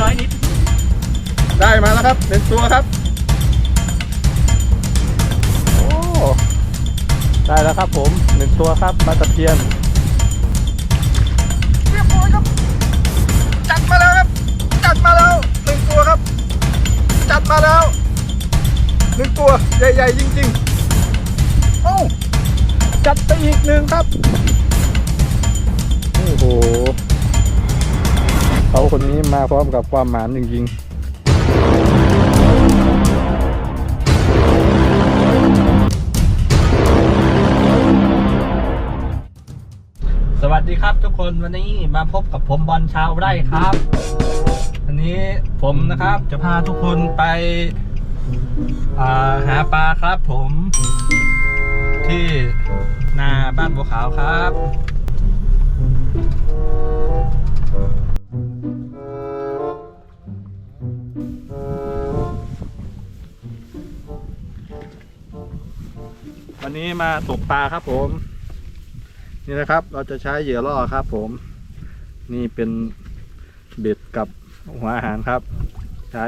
น้อยนิด ได้มาแล้วครับหนึ่งตัวครับ โอ้ ได้แล้วครับผมหนึ่งตัวครับปลาตะเพียน เรียบร้อยครับ จัดมาแล้วครับ จัดมาแล้วหนึ่งตัวครับ จัดมาแล้วหนึ่งตัวใหญ่ ๆ จริงๆ โอ้จัดไปอีกหนึ่งครับ โอ้โห เขาคนนี้มาพร้อมกับความหมานจริงๆสวัสดีครับทุกคนวันนี้มาพบกับผมบอลชาวไร่ครับ วันนี้ผมนะครับจะพาทุกคนไปาหาปลาครับผมที่นาบ้านบัวขาวครับ วันนี้มาตกปลาครับผม นี่นะครับ เราจะใช้เหยื่อล่อครับ ผม นี่เป็นเบ็ดกับหัวอาหารครับ ใช้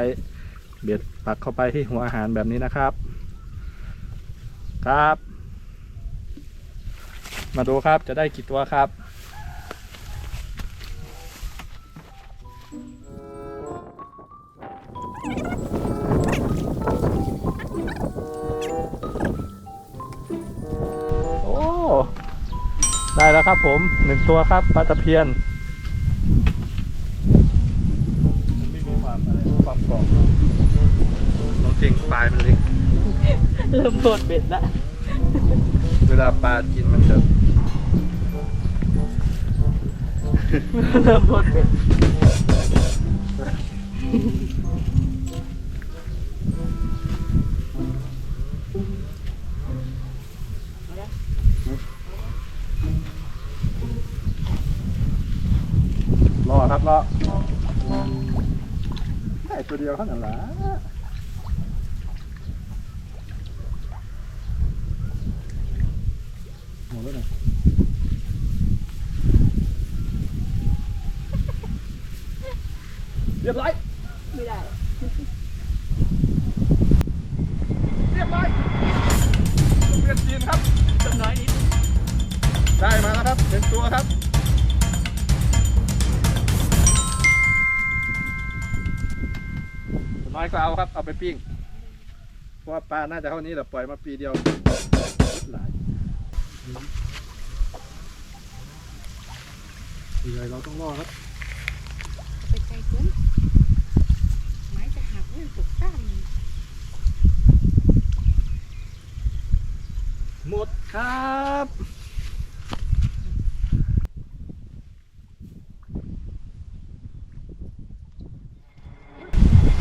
เบ็ดปักเข้าไปที่หัวอาหารแบบนี้นะครับ ครับ มาดูครับจะได้กี่ตัวครับ ครับผมหนึ่งตัวครับปลาตะเพียนมันไม่มีความอะไรความกรอบน้องจริงปลายมันเล็กเริ่มโดดเบ็ดละเวลาปลากินมันจะเริ่มโดดเบ็ด รอ ครับรอได้ตัวเดียวเท่านั้นแหละหมดแล้วเนี่ยเรียบร้อย ก็เอาครับ เอาไปปิ้ง เพราะว่าปลาน่าจะเท่านี้แหละปล่อยมาปีเดียวหลายใหญ่เราต้องรอครับไปไกลเกินไม้จะหักเนี่ยตกต้านหมดครับ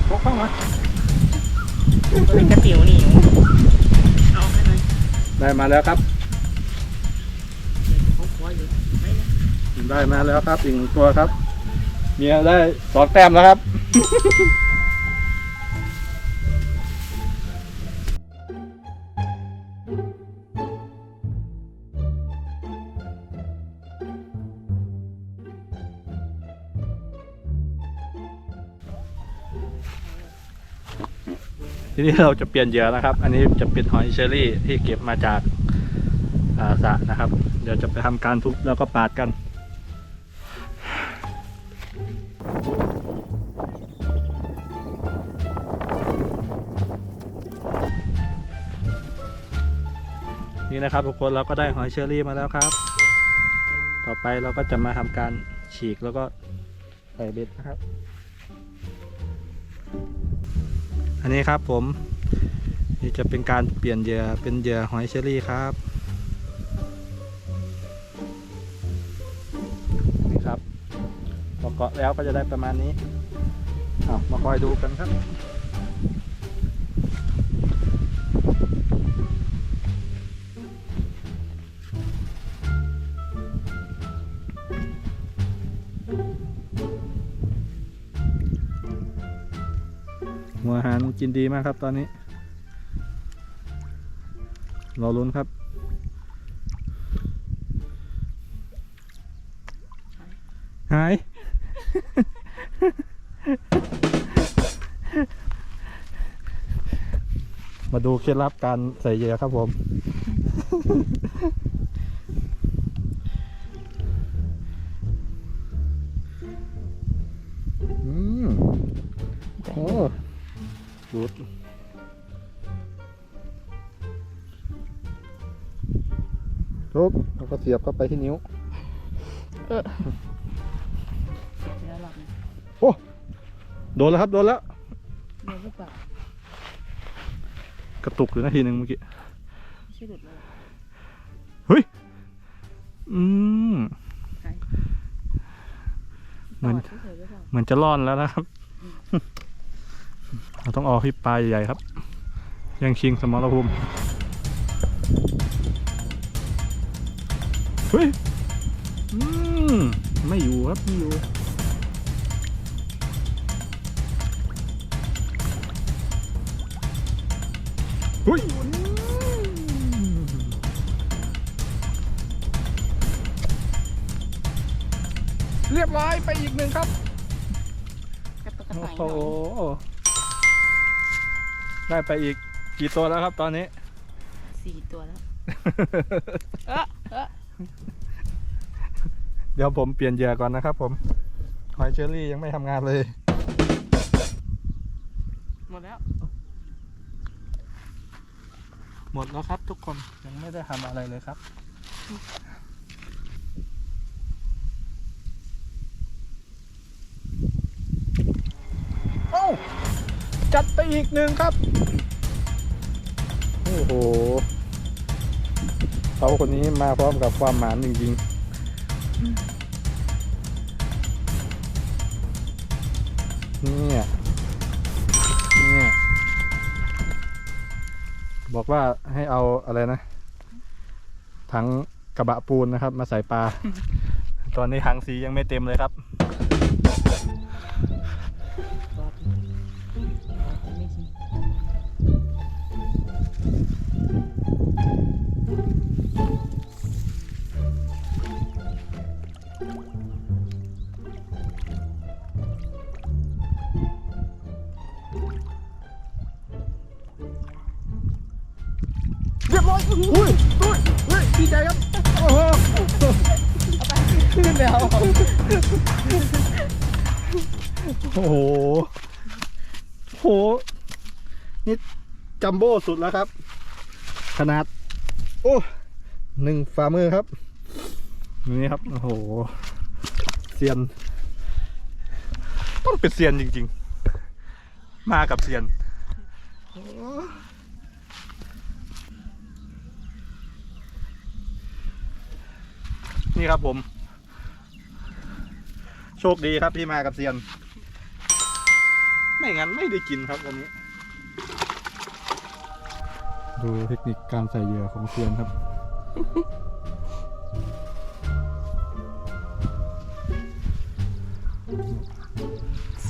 พกเข้ามา เป็นกระติ๋วนี่เอาให้หน่อยได้มาแล้วครับเขาขออยู่ไม่นะได้มาแล้วครับอีกหนึ่งตัวครับ เมียได้สองแต้มแล้วครับ ทีนี้เราจะเปลี่ยนเหยื่อนะครับ อันนี้จะเป็นหอยเชอรี่ที่เก็บมาจากอ่าสระนะครับ เดี๋ยวจะไปทำการทุบแล้วก็ปาดกันนี่นะครับทุกคนเราก็ได้หอยเชอรี่มาแล้วครับ ต่อไปเราก็จะมาทำการฉีกแล้วก็ใส่เบ็ดนะครับ อันนี้ครับผม นี่จะเป็นการเปลี่ยนเหยื่อเป็นเหยื่อหอยเชอรี่ครับนี่ครับพอเกาะแล้วก็จะได้ประมาณนี้เอามาคอยดูกันครับ หัวหารกินดีมากครับตอนนี้ รอลุ้นครับ หาย มาดูเคล็ดลับการใส่เยื่ครับผม โอ้ดูดทุบแล้วก็เสียบเข้าไปที่นิ้วเดี๋ยวหลับนะโอ้ โดนแล้วครับ โดนแล้วเดี๋ยวหรือเปล่ากระตุกอยู่นาทีหนึ่งเมื่อกี้ไม่ใช่หลุดเลยเฮ้ย อืมหายเหมือนตดเฉยๆหรือเปล่าเหมือนจะร่อนแล้วนะครับ เราต้องเอาที่ปลายใหญ่ๆครับ ยังชิงสมรภูมิเฮ้ยอืมไม่อยู่ครับไม่อยู่เฮ้ยเรียบร้อยไปอีกหนึ่งครับกระตุกกระโอ้ต่ายหโหน่อย ได้ไปอีกกี่ตัวแล้วครับตอนนี้ สี่ตัวแล้ว เออเออเดี๋ยวผมเปลี่ยนเหยื่อก่อนนะครับผม หอยเชอรี่ยังไม่ทำงานเลย หมดแล้ว หมดแล้วครับทุกคนยังไม่ได้ทำอะไรเลยครับ โอ้า จัดไปอีกหนึ่งครับ โอ้โหเขาคนนี้มาพร้อมกับความหมานจริงๆ เนี่ย เนี่ย บอกว่าให้เอาอะไรนะ ถังกระบะปูนนะครับ มาใส่ปลา ตอนนี้ถังสียังไม่เต็มเลยครับ เรียบร้อยอุ้ยอุ้ยอุ้ยดีใจครับ โอ้โหขึ้นแล้วโอ้โหโอ้โหนี่จัมโบ้สุดแล้วครับ ขนาด โอ้หนึ่งฝ่ามือครับ นี่ครับ โอ้โหเซียน ต้องเป็นเซียนจริงๆ มากับเซียน นี่ครับผม โชคดีครับที่มากับเซียน ไม่งั้นไม่ได้กินครับวันนี้ ดูเทคนิคการใส่เหยื่อของเซียนครับ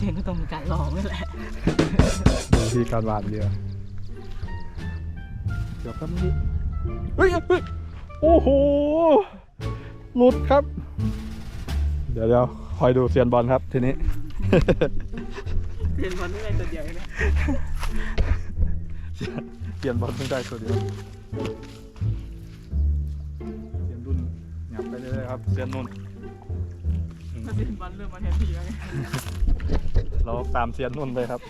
เสียงก็ต้องมีการลองนี่แหละดูที่การหวานเหยื่อเดี๋ยวครับนี่เฮ้ยเฮ้ยโอ้โหหลุดครับ เดี๋ยวเดี๋ยวคอยดูเซียนบอลครับทีนี้เรียนบอลนี่อะไรตัวเดียวเนี่ยเปลี่ยนบอลเพิ่งได้ตัวเดียวเซียนรุ่นหยับไปเรื่อยๆครับเซียนนุ่นถ้าเรียนบอลเริ่มมาแทนทีแล้วไง เราตามเซียนนุ่นเลยครับ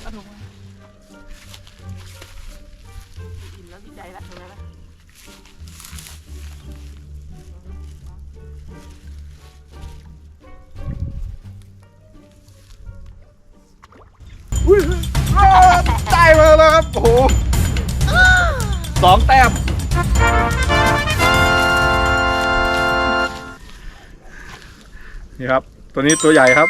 เอาถูกมาอิ่มแล้วดีใจละตรงนั้นละได้มาแล้วครับ โอ้โหสองแต้ม นี่ครับ ตัวนี้ตัวใหญ่ครับ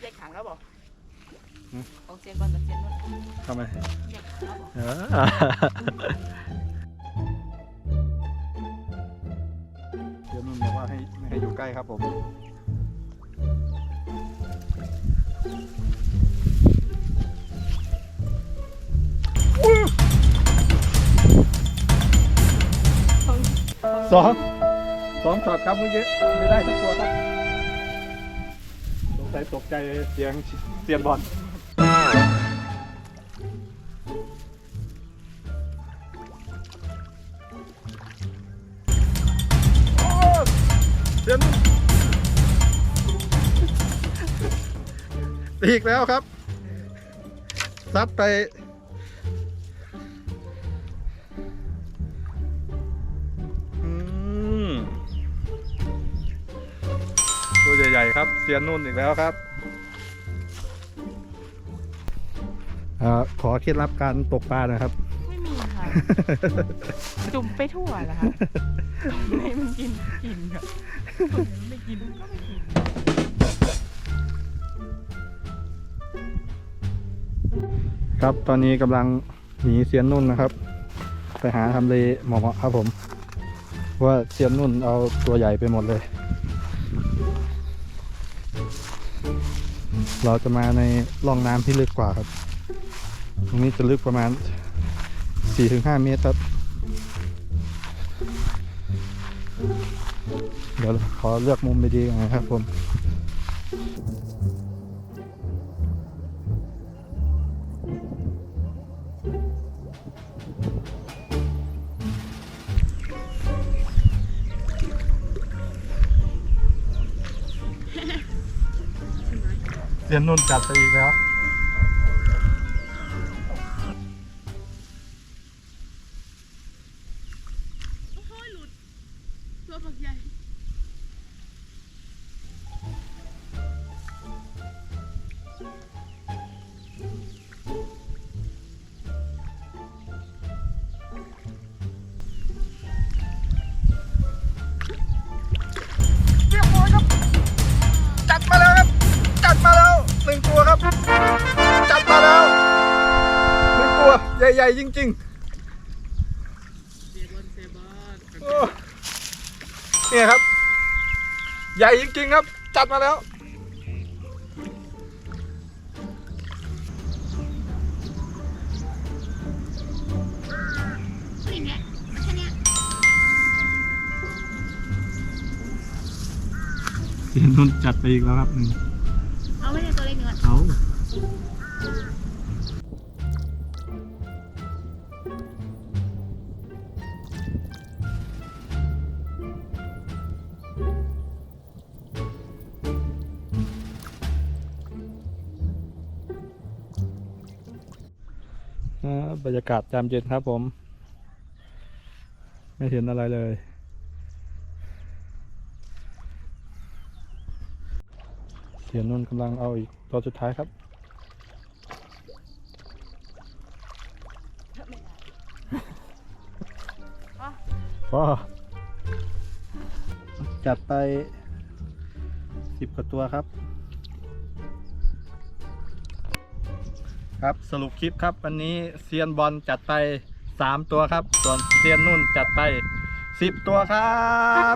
แยกถังแล้วบอกหืม ของเซียนบอลกับเซียนนุ่นทำไมแยกถังแล้วบอกเออเดี๋ยวนุ่นบอกว่าให้ไม่ให้อยู่ใกล้ครับผม องสองช็อตครับเมื่อกี้ไม่ได้ทุกตัวครับสัยตกใจเสียงเสียงบอลโอ้เสียงอีกแล้วครับซัดไป หญ่ๆครับเซียนนุ่นอีกแล้วครับเอ่อขอเคล็ดลับการตกปลาหนะครับ ไม่มีค่ะ จุ่มไปทั่วแหละค่ะให้มันกินกินค่ะไม่กินก็ไม่กินครับตอนนี้กำลังหนีเซียนนุ่นนะครับ ไปหาทำเลเหมาะๆครับผม ว่าเซียนนุ่นเอาตัวใหญ่ไปหมดเลย เราจะมาในร่องน้ำที่ลึกกว่าครับ ตรงนี้จะลึกประมาณ 4-5 เมตรครับ เดี๋ยวขอเลือกมุมไปดีนะครับผม นนุ่นจัดไปอีกแล้วตัว นึ่งตัวใหญ่จริงๆโอ้เนี่ยครับ ใหญ่จริงๆครับ จัดมาแล้วเนี้ยนนุ่นจัดไปอีกแล้วครับหนึ่ง บรรยากาศยามเย็นครับผม ไม่เห็นอะไรเลย เสียนุ่นกำลังเอาอีกตัวสุดท้ายครับก็จัดไปสิบกว่าตัวครับ ครับสรุปคลิปครับ วันนี้เซียนบอลจัดไปสามตัวครับ ส่วนเซียนนุ่นจัดไปสิบตัวครับ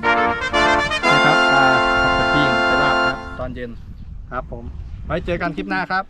นี่ครับมาเอาไปปิ้งไปลาบครับ ตอนเย็นครับผม ไว้เจอกันคลิปหน้าครับ